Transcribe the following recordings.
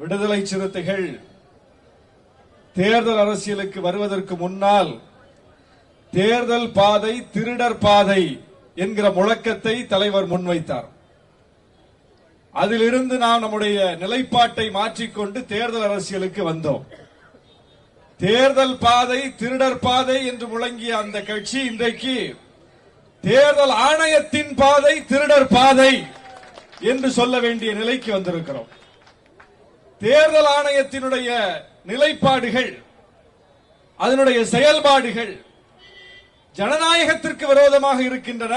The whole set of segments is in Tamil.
விடுதலை சிறுத்தைகள் தேர்தல் அரசியலுக்கு வருவதற்கு முன்னால் தேர்தல் பாதை திருடர் பாதை என்கிற முழக்கத்தை தலைவர் முன்வைத்தார். அதிலிருந்து நாம் நம்முடைய நிலைப்பாட்டை மாற்றிக்கொண்டு தேர்தல் அரசியலுக்கு வந்தோம். தேர்தல் பாதை திருடர் பாதை என்று முழங்கிய அந்த கட்சி இன்றைக்கு தேர்தல் ஆணையத்தின் பாதை திருடர் பாதை என்று சொல்ல வேண்டிய நிலைக்கு வந்திருக்கிறோம். தேர்தல் ஆணையத்தினுடைய நிலைப்பாடுகள் அதனுடைய செயல்பாடுகள் ஜனநாயகத்திற்கு விரோதமாக இருக்கின்றன.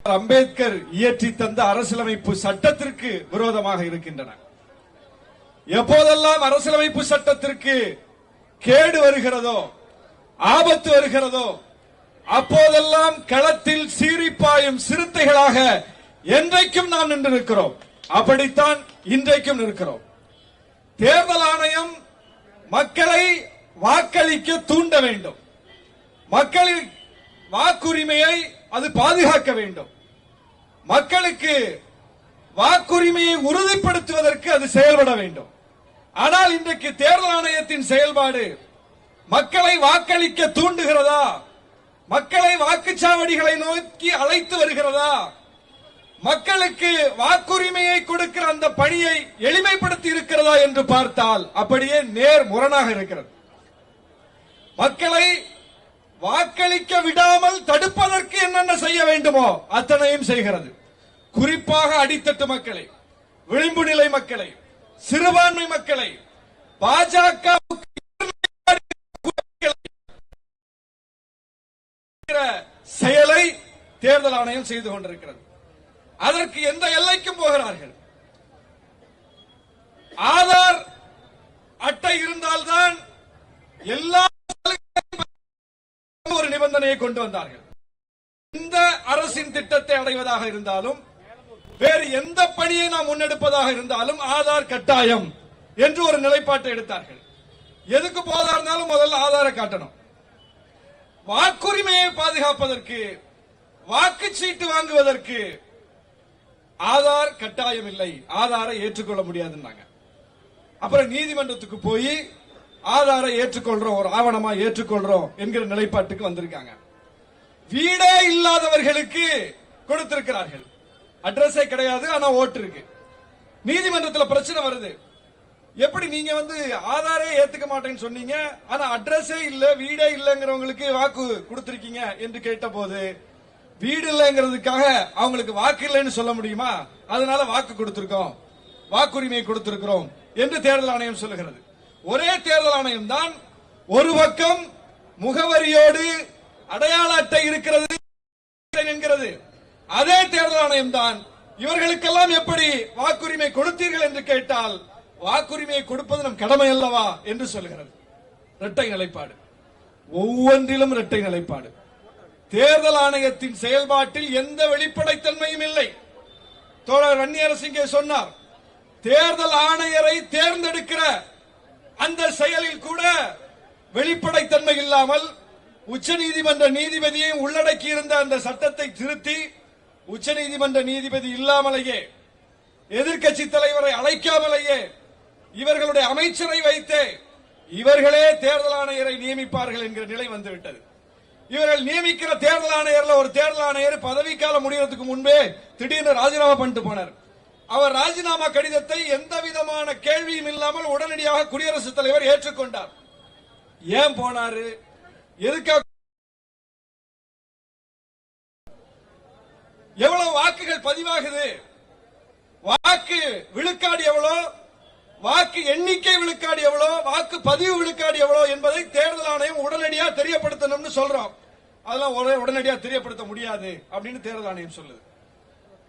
அம்பேத்கர் இயற்றி தந்த அரசியலமைப்பு சட்டத்திற்கு விரோதமாக இருக்கின்றன. எப்போதெல்லாம் அரசியலமைப்பு சட்டத்திற்கு கேடு வருகிறதோ ஆபத்து வருகிறதோ அப்போதெல்லாம் களத்தில் சீறிப்பாயும் சிறுத்தைகளாக என்றைக்கும் நாம் நின்றிருக்கிறோம். அப்படித்தான் இன்றைக்கும் நிற்கிறோம். தேர்தல் ஆணையம் மக்களை வாக்களிக்க தூண்ட வேண்டும். மக்களின் வாக்குரிமையை அது பாதுகாக்க வேண்டும். மக்களுக்கு வாக்குரிமையை உறுதிப்படுத்துவதற்கு அது செயல்பட வேண்டும். ஆனால் இன்றைக்கு தேர்தல் ஆணையத்தின் செயல்பாடு மக்களை வாக்களிக்க தூண்டுகிறதா? மக்களை வாக்குச்சாவடிகளை நோக்கி அழைத்து வருகிறதா? மக்களுக்கு வாக்குரிமையை கொடுக்கிற அந்த பணியை எளிமைப்படுத்தி இருக்கிறதா என்று பார்த்தால் அப்படியே நேர் முரணாக இருக்கிறது. மக்களை வாக்களிக்க விடாமல் தடுப்பதற்கு என்னென்ன செய்ய வேண்டுமோ அத்தனையும் செய்கிறது. குறிப்பாக அடித்தட்டு மக்களை விளிம்பு நிலை மக்களை சிறுபான்மை மக்களை பாஜக செயலை தேர்தல் ஆணையம் செய்து கொண்டிருக்கிறது. அதற்கு எந்த எல்லைக்கும் போகிறார்கள். ஆதார் அட்டை இருந்தால்தான் எல்லா ஒரு நிபந்தனையை கொண்டு வந்தார்கள். இந்த அரசின் திட்டத்தை அடைவதாக இருந்தாலும் வேறு எந்த பணியை நாம் முன்னெடுப்பதாக இருந்தாலும் ஆதார் கட்டாயம் என்று ஒரு நிலைப்பாட்டை எடுத்தார்கள். எதுக்கு போதா இருந்தாலும் முதல்ல ஆதாரை காட்டணும். வாக்குரிமையை பாதுகாப்பதற்கு வாக்குச்சீட்டு வாங்குவதற்கு ஆதார் கட்டாயம் இல்லை. ஆதாரை ஏற்றுக்கொள்ள முடியாதுன்னாங்க. அப்புறம் நீதிமன்றத்துக்கு போய் ஆதாரை ஏற்றுக்கொள்றோம் ஒரு ஆவணமா ஏற்றுக்கொள்றோம் என்கிற நிலைப்பாட்டுக்கு வந்திருக்காங்க. வீடே இல்லாதவர்களுக்கு கொடுத்திருக்கிறார்கள். அட்ரஸே கிடையாது ஆனா ஓட்டு இருக்கு. நீதிமன்றத்தில் பிரச்சனை வருது. எப்படி நீங்க வந்து ஆதாரே ஏத்துக்க மாட்டேன்னு சொன்னீங்க ஆனா அட்ரஸே இல்ல வீடே இல்லைங்கிறவங்களுக்கு வாக்கு கொடுத்திருக்கீங்க என்று கேட்ட போது வீடு இல்லைங்கிறதுக்காக அவங்களுக்கு வாக்கு இல்லைன்னு சொல்ல முடியுமா? அதனால வாக்கு கொடுத்திருக்கோம். வாக்குரிமை கொடுத்திருக்கிறோம் என்று தேர்தல் ஆணையம் சொல்லுகிறது. ஒரே தேர்தல் ஆணையம் தான் ஒரு பக்கம் முகவரியோடு அடையாள அட்டை இருக்கிறது என்கிறது. அதே தேர்தல் ஆணையம் தான் இவர்களுக்கெல்லாம் எப்படி வாக்குரிமை கொடுத்தீர்கள் என்று கேட்டால் வாக்குரிமையை கொடுப்பது நம் கடமை அல்லவா என்று சொல்கிறது இரட்டை நிலைப்பாடு. ஒவ்வொன்றிலும் இரட்டை நிலைப்பாடு. தேர்தல் ஆணையத்தின் செயல்பாட்டில் எந்த வெளிப்படைத்தன்மையும் இல்லை. தோழர் வன்னியரசிங்கே சொன்னார் தேர்தல் ஆணையரை தேர்ந்தெடுக்கிற அந்த செயலில் கூட வெளிப்படைத்தன்மை இல்லாமல் உச்சநீதிமன்ற நீதிபதியை உள்ளடக்கி இருந்த அந்த சட்டத்தை திருத்தி உச்சநீதிமன்ற நீதிபதி இல்லாமலேயே எதிர்க்கட்சி தலைவரை அழைக்காமலேயே இவர்களுடைய அமைச்சரை வைத்தே இவர்களே தேர்தல் ஆணையரை நியமிப்பார்கள் என்கிற நிலை வந்துவிட்டது. இவர்கள் நியமிக்கிற தேர்தல் ஆணையர்ல ஒரு தேர்தல் ஆணையர் பதவிக்காலம் முடிவதற்கு முன்பே திடீர்னு ராஜினாமா பண்ணிட்டு போனார். அவர் ராஜினாமா கடிதத்தை எந்த விதமான கேள்வியும் இல்லாமல் உடனடியாக குடியரசுத் தலைவர் ஏற்றுக்கொண்டார். ஏன் போனாரு? எதுக்காக? எவ்வளவு வாக்குகள் பதிவாகுது? வாக்கு விழுக்காடு எவ்வளோ வாக்கு எண்ணிக்கை விழுக்காடு எவ்வளோ வாக்கு பதிவு விழுக்காடு எவ்வளோ என்பதை தேர்தல் ஆணையம் உடனடியாக தெரியப்படுத்தணும்னு சொல்றோம். அதெல்லாம் உடனே- தெரியப்படுத்த முடியாது அப்படின்னு தேர்தல் ஆணையம் சொல்லுது.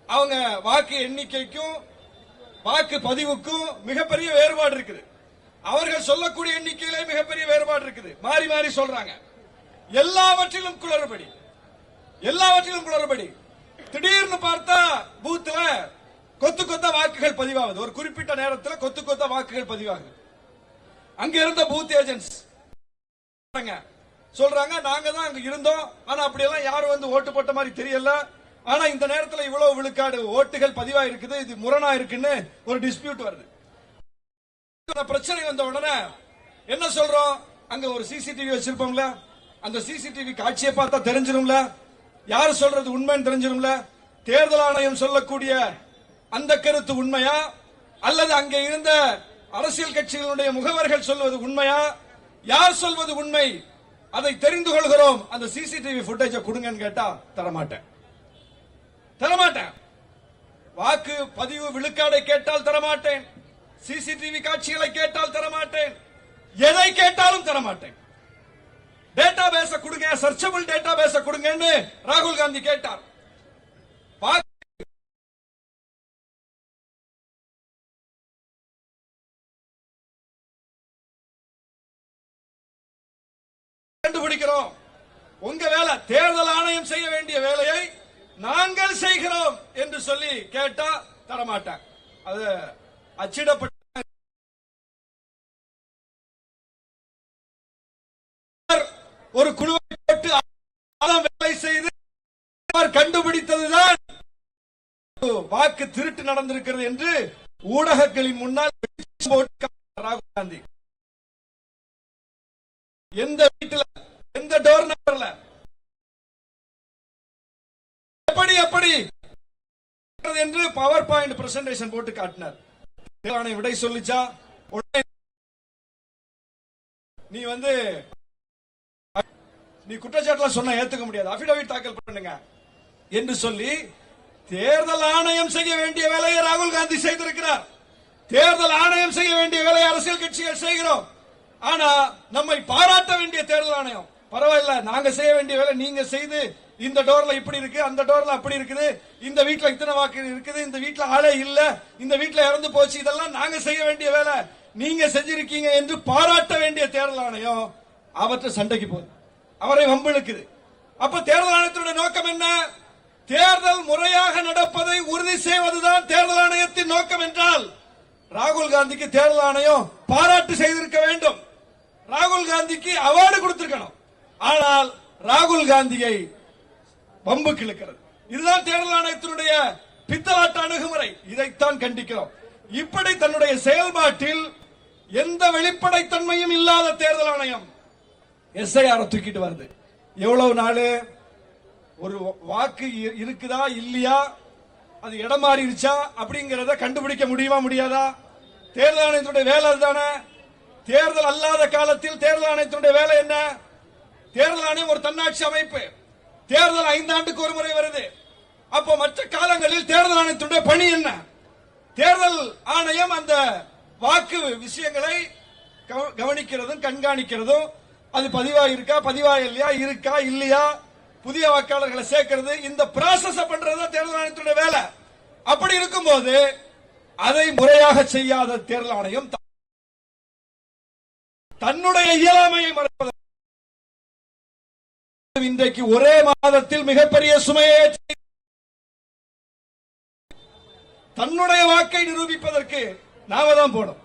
அவங்க வாக்கு எண்ணிக்கைக்கும் வாக்கு பதிவுக்கும் மிகப்பெரிய வேறுபாடு இருக்குது. அவர்கள் சொல்லக்கூடிய எண்ணிக்கையிலே மிகப்பெரிய வேறுபாடு இருக்குது. மாறி மாறி சொல்றாங்க. எல்லாவற்றிலும் குளறுபடி. எல்லாவற்றிலும் குளறுபடி. திடீர்னு பார்த்தா பூத்துல கொத்து கொத்த வாக்குகள் பதிவாகுது. ஒரு குறிப்பிட்ட நேரத்தில் கொத்து கொத்த வாக்குகள் பதிவாகுது. அங்க இருந்த பூத் ஏஜென்ட்ஸ் சொல்றாங்க. நாங்க தான் அங்க இருந்தோம். ஆனா அப்படியெல்லாம் யாரும் வந்து ஓட்டு போட்ட மாதிரி தெரியல. ஆனா இந்த நேரத்துல இவ்வளவு விழுக்காடு ஓட்டுகள் பதிவா இருக்குது இது முரணா இருக்குன்னு ஒரு டிஸ்பியூட் வருது. பிரச்சனை வந்த உடனே என்ன சொல்றோம்? அங்க ஒரு சிசிடிவி வச்சிருப்போம்ல. அந்த சிசிடிவி காட்சியை பார்த்தா தெரிஞ்சிரும்ல. யார் சொல்றது உண்மைன்னு தெரிஞ்சிரும்ல. தேர்தல் ஆணையம் சொல்லக்கூடிய அந்த கருத்து உண்மையா? அல்லது அங்கே இருந்த அரசியல் கட்சிகளுடைய முகவர்கள் சொல்வது உண்மையா? யார் சொல்வது உண்மை? அதை தெரிந்து கொள்கிறோம். அந்த சிசிடிவி புட்டேஜ கொடுங்கன்னு கேட்டா தரமாட்டேன். தரமாட்டேன். வாக்கு பதிவு விழுக்காடை கேட்டால் தரமாட்டேன். சிசிடிவி காட்சிகளை கேட்டால் தரமாட்டேன். எதை கேட்டாலும் தரமாட்டேன். டேட்டா பேஸ கொடுங்க. சர்ச்சபிள் டேட்டா பேச கொடுங்கன்னு ராகுல் காந்தி கேட்டார். உங்க வேலை தேர்தல் ஆணையம் செய்ய வேண்டிய வேலையை நாங்கள் செய்கிறோம் என்று சொல்லி கேட்டா தரமாட்டேன் அது அச்சிடப்பட்ட ஒரு குழுவை போட்டு வேலை செய்து கண்டுபிடித்ததுதான் வாக்கு திருட்டு நடந்திருக்கிறது என்று ஊடகங்களின் முன்னால் ராகுல் காந்தி. எந்த வீட்டில் எப்படி என்று பவர் பாயிண்ட் பிரசன்டேஷன் போட்டு காட்டினார். தேவானை விடை சொல்லிச்சா? உடனே நீ வந்து நீ குற்றச்சாட்டுல சொன்ன ஏத்துக்க முடியாது. அபிடவிட் தாக்கல் பண்ணுங்க என்று சொல்லி தேர்தல் ஆணையம் செய்ய வேண்டிய வேலையை ராகுல் காந்தி செய்திருக்கிறார். தேர்தல் ஆணையம் செய்ய வேண்டிய வேலையை அரசியல் கட்சிகள் செய்கிறோம். ஆனா நம்மை பாராட்ட வேண்டிய தேர்தல் ஆணையம். பரவாயில்ல நாங்க செய்ய வேண்டிய வேலை நீங்க செய்து இந்த டோர்ல இப்படி இருக்கு அந்த டோர்ல அப்படி இருக்குது இந்த வீட்டுல இத்தனை வாக்கு இருக்குது இந்த வீட்டுல ஆளே இல்ல இந்த வீட்டுல இறந்து போச்சு இதெல்லாம் நாங்க செய்ய வேண்டிய வேலை. நீங்க செஞ்சிருக்கீங்க என்று பாராட்ட வேண்டிய தேர்தல் ஆணையம் அவற்றை சண்டைக்கு போகுது. அவரை வம்பிழுக்குது. அப்ப தேர்தல் ஆணையத்தினுடைய நோக்கம் என்ன? தேர்தல் முறையாக நடப்பதை உறுதி செய்வதுதான் தேர்தல் ஆணையத்தின் நோக்கம் என்றால் ராகுல் காந்திக்கு தேர்தல் ஆணையம் பாராட்டு செய்திருக்க வேண்டும். ராகுல் காந்திக்கு அவார்டு கொடுத்திருக்கணும். ஆனால் ராகுல் காந்தியை வம்பு கிழக்கிறது. இதுதான் தேர்தல் ஆணையத்தினுடைய பித்தலாட்ட அணுகுமுறை. இதைத்தான் கண்டிக்கிறோம். இப்படி தன்னுடைய செயல்பாட்டில் எந்த வெளிப்படைத்தன்மையும் இல்லாத தேர்தல் ஆணையம் எஸ்ஐஆர் தூக்கிட்டு வருது. எவ்வளவு நாள்? ஒரு வாக்கு இருக்குதா? இல்லையா? அது இடம் மாறிடுச்சா? அப்படிங்கிறத கண்டுபிடிக்க முடியுமா முடியாதா? தேர்தல் ஆணையத்தினுடைய வேலை அதுதானே. தேர்தல் அல்லாத காலத்தில் தேர்தல் ஆணையத்தினுடைய வேலை என்ன? தேர்தல் ஆணையம் ஒரு தன்னாட்சி அமைப்பு. தேர்தல் ஐந்தாண்டுக்கு ஒரு முறை வருது. அப்போ மற்ற காலங்களில் தேர்தல் ஆணையத்துடைய பணி என்ன? தேர்தல் ஆணையம் அந்த வாக்கு விஷயங்களை கவனிக்கிறதும் கண்காணிக்கிறதும் அது பதிவா இருக்கா பதிவா இல்லையா இருக்கா இல்லையா புதிய வாக்காளர்களை சேர்க்கிறது இந்த ப்ராசஸ் பண்றது தேர்தல் ஆணையத்துடைய வேலை. அப்படி இருக்கும்போது அதை முறையாக செய்யாத தேர்தல் ஆணையம் தன்னுடைய இயலாமையை மறைப்பது இன்றைக்கு ஒரே மாதத்தில் மிகப்பெரிய சுமையை தன்னுடைய வாக்கை நிரூபிப்பதற்கு நாம தான் போனோம்.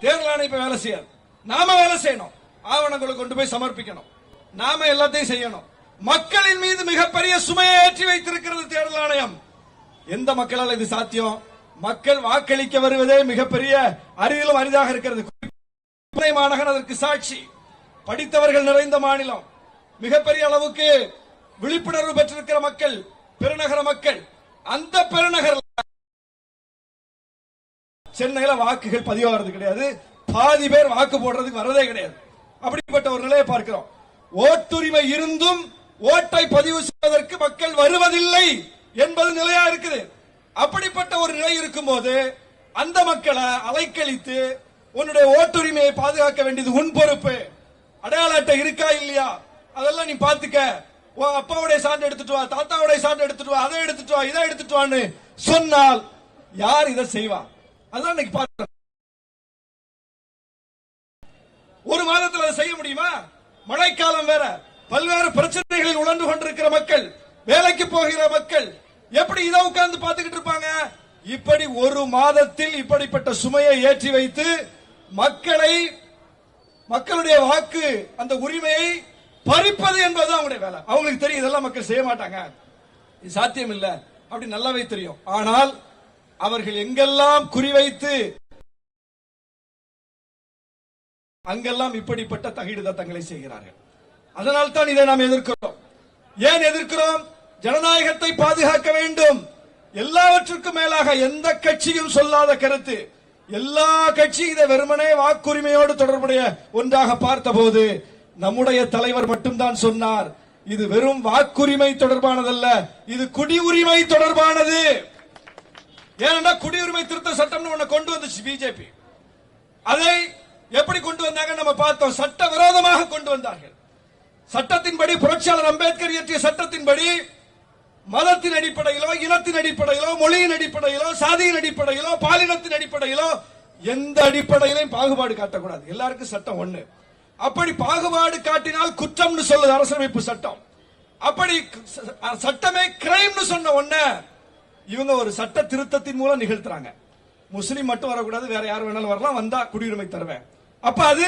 தேர்தல் ஆணையம் இப்ப வேலை செய்யாது. நாம வேலை செய்யணும். ஆவணங்களை கொண்டு போய் சமர்ப்பிக்கணும். நாம எல்லாத்தையும் செய்யணும். மக்களின் மீது மிகப்பெரிய சுமையை ஏற்றி வைத்திருக்கிறது தேர்தல் ஆணையம். எந்த மக்களால் இது சாத்தியம்? மக்கள் வாக்களிக்க வருவதே மிகப்பெரிய அரிதிலும் அரிதாக இருக்கிறது. மாநகர் அதற்கு சாட்சி. படித்தவர்கள் நிறைந்த மாநிலம். மிகப்பெரிய அளவுக்கு விழிப்புணர்வு பெற்றிருக்கிற மக்கள் பெருநகர மக்கள் அந்த பெருநகர் சென்னையில வாக்குகள் பதிவாகிறது கிடையாது. பாதி பேர் வாக்கு போடுறதுக்கு வர்றதே கிடையாது. அப்படிப்பட்ட ஒரு நிலையை பார்க்கிறோம். ஓட்டுரிமை இருந்தும் ஓட்டை பதிவு செய்வதற்கு மக்கள் வருவதில்லை என்பது நிலையா இருக்குது. அப்படிப்பட்ட ஒரு நிலை இருக்கும்போது அந்த மக்களை அலைக்கழித்து உன்னுடைய ஓட்டுரிமையை பாதுகாக்க வேண்டியது உன் பொறுப்பு. அடையாள அட்டை இருக்கா இல்லையா? அதெல்லாம் நீ பாத்துக்க ஓ அப்பாவுடைய சான்று எடுத்துட்டு வா தாத்தாவுடைய சான்று எடுத்துட்டு வா அதை எடுத்துட்டு வா இதை எடுத்துட்டு வான்னு சொன்னால் யார் இதை செய்வா? அதான் இன்னைக்கு பார்க்கிறோம் ஒரு மாதத்தில் அதை செய்ய முடியுமா? மழைக்காலம் வேற. பல்வேறு பிரச்சனைகளில் உழந்து கொண்டிருக்கிற மக்கள் வேலைக்கு போகிற மக்கள் எப்படி இதை உட்கார்ந்து பார்த்துக்கிட்டு இருப்பாங்க? இப்படி ஒரு மாதத்தில் இப்படிப்பட்ட சுமையை ஏற்றி வைத்து மக்களை மக்களுடைய வாக்கு அந்த உரிமையை பறிப்பது என்பது அவங்களுடைய வேலை. அவங்களுக்கு தெரியும் இதெல்லாம் மக்கள் செய்ய மாட்டாங்க. இது சாத்தியம் இல்ல அப்படி நல்லாவே தெரியும். ஆனால் அவர்கள் எங்கெல்லாம் குறிவைத்து அங்கெல்லாம் இப்படிப்பட்ட தகிடு தங்களை செய்கிறார்கள். அதனால் தான் இதை நாம் எதிர்க்கிறோம். ஏன் எதிர்க்கிறோம்? ஜனநாயகத்தை பாதுகாக்க வேண்டும். எல்லாவற்றுக்கும் மேலாக எந்த கட்சியும் சொல்லாத கருத்து. எல்லா கட்சியும் இதை வெறுமனே வாக்குரிமையோடு தொடர்புடைய ஒன்றாக பார்த்தபோது நம்முடைய தலைவர் மட்டும்தான் சொன்னார். இது வெறும் வாக்குரிமை தொடர்பானதல்ல இது குடியுரிமை தொடர்பானது. ஏன்னா குடியுரிமை திருத்த சட்டம்னு ஒண்ணு கொண்டு வந்துச்சு பிஜேபி அதை எப்படி கொண்டு வந்தாங்க நம்ம பார்த்தோம். சட்ட விரோதமாக கொண்டு வந்தார்கள். சட்டத்தின்படி புரட்சியாளர் அம்பேத்கர் இயற்றிய சட்டத்தின்படி மதத்தின் அடிப்படையிலோ இனத்தின் அடிப்படையிலோ மொழியின் அடிப்படையிலோ சாதியின் அடிப்படையிலோ பாலினத்தின் அடிப்படையிலோ எந்த அடிப்படையிலையும் பாகுபாடு காட்டக்கூடாது. எல்லாருக்கும் சட்டம் ஒண்ணு. அப்படி பாகுபாடு காட்டினால் குற்றம்னு சொல்லுது அரசமைப்பு சட்டம். அப்படி சட்டமே கிரைம்னு சொன்ன உடனே இவங்க ஒரு சட்ட திருத்தத்தின் மூலம் நிகழ்த்துறாங்க. முஸ்லீம் மட்டும் வரக்கூடாது வேற யார் வேணாலும் வரலாம் வந்தா குடியுரிமை தருவேன். அப்ப அது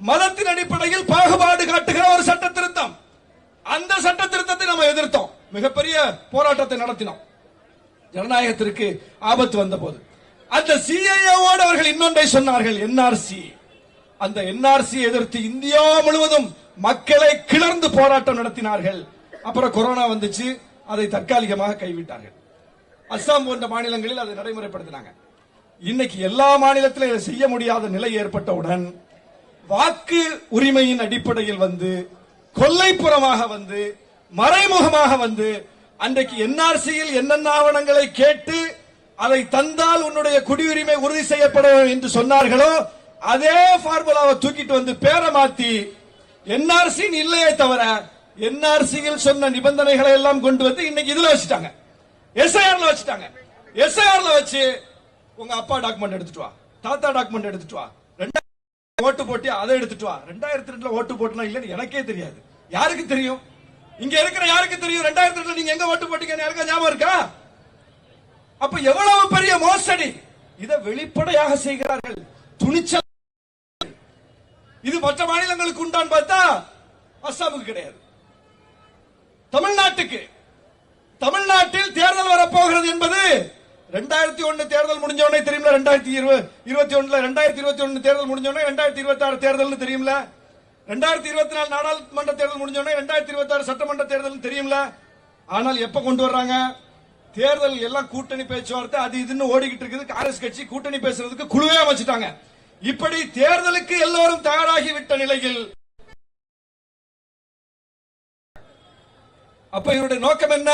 மதத்தின் அடிப்படையில் பாகுபாடு காட்டுகிற ஒரு சட்ட திருத்தம். அந்த சட்ட திருத்தத்தை நம்ம எதிர்த்தோம். மிகப்பெரிய போராட்டத்தை நடத்தினோம். ஜனநாயகத்திற்கு ஆபத்து வந்த போது அந்த சிஐஏவோடு அவர்கள் இன்னொன்றை சொன்னார்கள் என்ஆர்சி அந்த என்ஆர்சி எதிர்த்து இந்தியா முழுவதும் மக்களை கிளர்ந்து போராட்டம் நடத்தினார்கள். அப்புறம் கொரோனா வந்துச்சு. அதை தற்காலிகமாக கைவிட்டார்கள். அஸ்ஸாம் போன்ற மாநிலங்களில் அதை நடைமுறைப்படுத்தினாங்க. இன்னைக்கு எல்லா மாநிலத்திலும் இதை செய்ய முடியாத நிலை ஏற்பட்டவுடன் வாக்கு உரிமையின் அடிப்படையில் வந்து கொல்லைப்புறமாக வந்து மறைமுகமாக வந்து அன்றைக்கு என்ஆர்சியில் என்னென்ன ஆவணங்களை கேட்டு அதை தந்தால் உன்னுடைய குடியுரிமை உறுதி செய்யப்படும் என்று சொன்னார்களோ அதே பார்முலாவை தூக்கிட்டு வந்து பேரை மாத்தி என்ஆர்சி இல்லையே தவிர என்ஆர்சியில் சொன்ன நிபந்தனைகளை எல்லாம் கொண்டு வந்து இன்னைக்கு இதுல வச்சுட்டாங்க. எஸ்ஐஆர்ல வச்சுட்டாங்க. எஸ்ஐஆர்ல வச்சு உங்க அப்பா டாக்குமெண்ட் எடுத்துட்டு வா. தாத்தா டாக்குமெண்ட் எடுத்துட்டு வா. ரெண்டாயிரம் ஓட்டு போட்டி அதை எடுத்துட்டு வா. ரெண்டாயிரத்தி ரெண்டுல ஓட்டு போட்டுனா இல்லைன்னு எனக்கே தெரியாது. யாருக்கு தெரியும்? இங்க இருக்கிற யாருக்கு தெரியும்? ரெண்டாயிரத்தி ரெண்டுல நீங்க எங்க ஓட்டு போட்டீங்கன்னு யாருக்கா ஞாபகம் இருக்கா? அப்ப எவ்வளவு பெரிய மோசடி? இதை வெளிப்படையாக செய்கிறார்கள். துணிச்சல் இது மற்ற மாநிலங்களுக்கு உண்டான்னு பார்த்தா அஸ்ஸாமுக்கு கிடையாது. தமிழ்நாட்டுக்கு. தமிழ்நாட்டில் தேர்தல் வரப்போகிறது என்பது ரெண்டாயிரத்தி ஒன்னு தேர்தல் முடிஞ்ச உடனே தெரியும்ல ரெண்டாயிரத்தி இருபத்தி ஒண்ணுல ரெண்டாயிரத்தி இருபத்தி ஒன்னு தேர்தல் முடிஞ்ச உடனே ரெண்டாயிரத்தி இருபத்தி ஆறு தேர்தல் தெரியும்ல. ரெண்டாயிரத்தி இருபத்தி நாலு நாடாளுமன்ற தேர்தல் முடிஞ்ச உடனே ரெண்டாயிரத்தி இருபத்தி ஆறு சட்டமன்ற தேர்தல் தெரியும்ல. ஆனால் எப்ப கொண்டு வர்றாங்க? தேர்தல் எல்லாம் கூட்டணி பேச்சுவார்த்தை அது இதுன்னு ஓடிக்கிட்டு இருக்குது. காங்கிரஸ் கட்சி கூட்டணி பேசுறதுக்கு குழுவே அமைச்சிட்டாங்க. இப்படி தேர்தலுக்கு எல்லோரும் தயாராகிவிட்ட நிலையில் அப்ப இவருடைய நோக்கம் என்ன?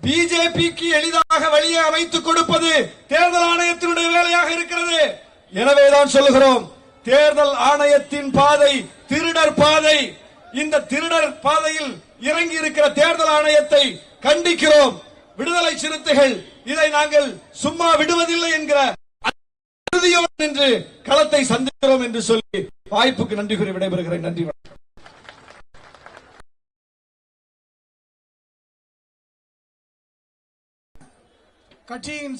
பிஜேபிக்கு எளிதாக வழியை அமைத்துக் கொடுப்பது தேர்தல் ஆணையத்தினுடைய வேலையாக இருக்கிறது. எனவேதான் சொல்லுகிறோம் தேர்தல் ஆணையத்தின் பாதை திருடர் பாதை. இந்த திருடர் பாதையில் இறங்கி இருக்கிற தேர்தல் ஆணையத்தை கண்டிக்கிறோம். விடுதலை சிறுத்தைகள் இதை நாங்கள் சும்மா விடுவதில்லை என்கிற உறுதியோடு என்று களத்தை சந்திக்கிறோம் என்று சொல்லி வாய்ப்புக்கு நன்றி கூறி விடைபெறுகிறேன் நன்றி வணக்கம். கட்சியின்